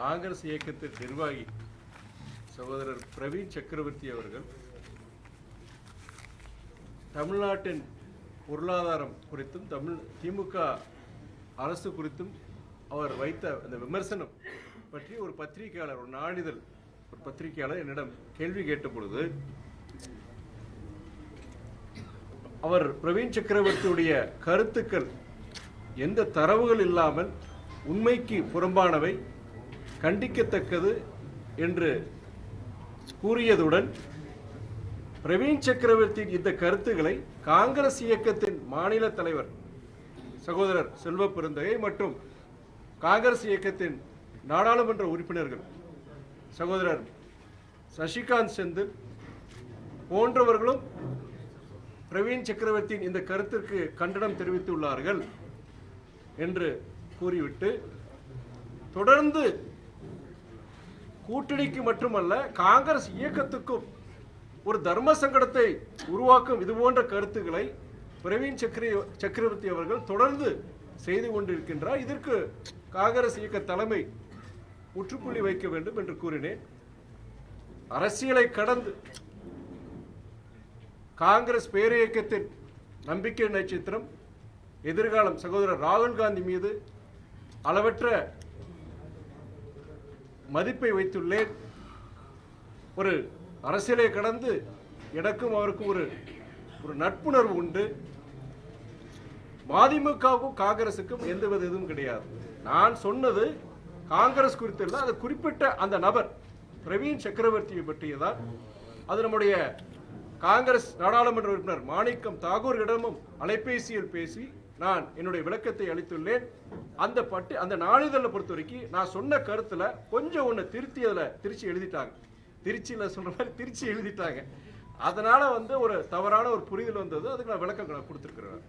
காங்கிரஸ் இயக்கத்தின் நிர்வாகி சகோதரர் பிரவீன் சக்கரவர்த்தி அவர்கள் தமிழ்நாட்டின் பொருளாதாரம் குறித்தும் தமிழ் திமுக அரசு குறித்தும் அவர் வைத்த அந்த விமர்சனம் பற்றி ஒரு பத்திரிகையாளர் ஒரு நாளிதழ் ஒரு பத்திரிகையாளர் என்னிடம் கேள்வி கேட்ட பொழுது அவர் பிரவீன் சக்கரவர்த்தியுடைய கருத்துக்கள் எந்த தரவுகள் இல்லாமல் உண்மைக்கு புறம்பானவை கண்டிக்கத்தக்கது என்று கூறியதுடன் பிரவீன் சக்கரவர்த்தியின் இந்த கருத்துக்களை காங்கிரஸ் இயக்கத்தின் மாநில தலைவர் சகோதரர் செல்வ பெருந்தகை மற்றும் காங்கிரஸ் இயக்கத்தின் நாடாளுமன்ற உறுப்பினர்கள் சகோதரர் சசிகாந்த் செந்தில் போன்றவர்களும் பிரவீன் சக்கரவர்த்தியின் இந்த கருத்திற்கு கண்டனம் தெரிவித்துள்ளார்கள் என்று கூறிவிட்டு தொடர்ந்து கூட்டணிக்கு மட்டுமல்ல காங்கிரஸ் இயக்கத்துக்கும் ஒரு தர்ம சங்கடத்தை உருவாக்கும் இது போன்ற கருத்துக்களை பிரவீன் சக்கர சக்கரவர்த்தி அவர்கள் தொடர்ந்து செய்து கொண்டிருக்கின்றார். இதற்கு காங்கிரஸ் இயக்க தலைமை முற்றுப்புள்ளி வைக்க வேண்டும் என்று கூறினேன். அரசியலை கடந்து காங்கிரஸ் பேரியக்கத்தின் நம்பிக்கை நட்சத்திரம் எதிர்காலம் சகோதரர் ராகுல் காந்தி மீது அளவற்ற மதிப்பை வைத்துள்ளேன். ஒரு அரசியலை கடந்து எனக்கும் அவருக்கும் ஒரு ஒரு நட்புணர்வு உண்டு. மதிமுகவுக்கும் காங்கிரசுக்கும் எந்தவித இதுவும் கிடையாது. நான் சொன்னது காங்கிரஸ் குறித்து இல்லை அது குறிப்பிட்ட அந்த நபர் பிரவீன் சக்கரவர்த்தியை பற்றியதான். அது நம்முடைய காங்கிரஸ் நாடாளுமன்ற உறுப்பினர் மாணிக்கம் தாகூரிடமும் அலைபேசியில் பேசி நான் என்னுடைய விளக்கத்தை அளித்துள்ளேன். அந்த பட்டு அந்த நாளிதழை பொறுத்த வரைக்கும் நான் சொன்ன கருத்தில் கொஞ்சம் ஒன்று திருத்தி அதில் திருச்சி எழுதிட்டாங்க. திருச்சியில் சொல்கிற மாதிரி திருச்சி எழுதிட்டாங்க. அதனால் வந்து ஒரு தவறான ஒரு புரிதல் வந்தது. அதுக்கு நான் விளக்கம் கொடுத்துருக்குறேன்.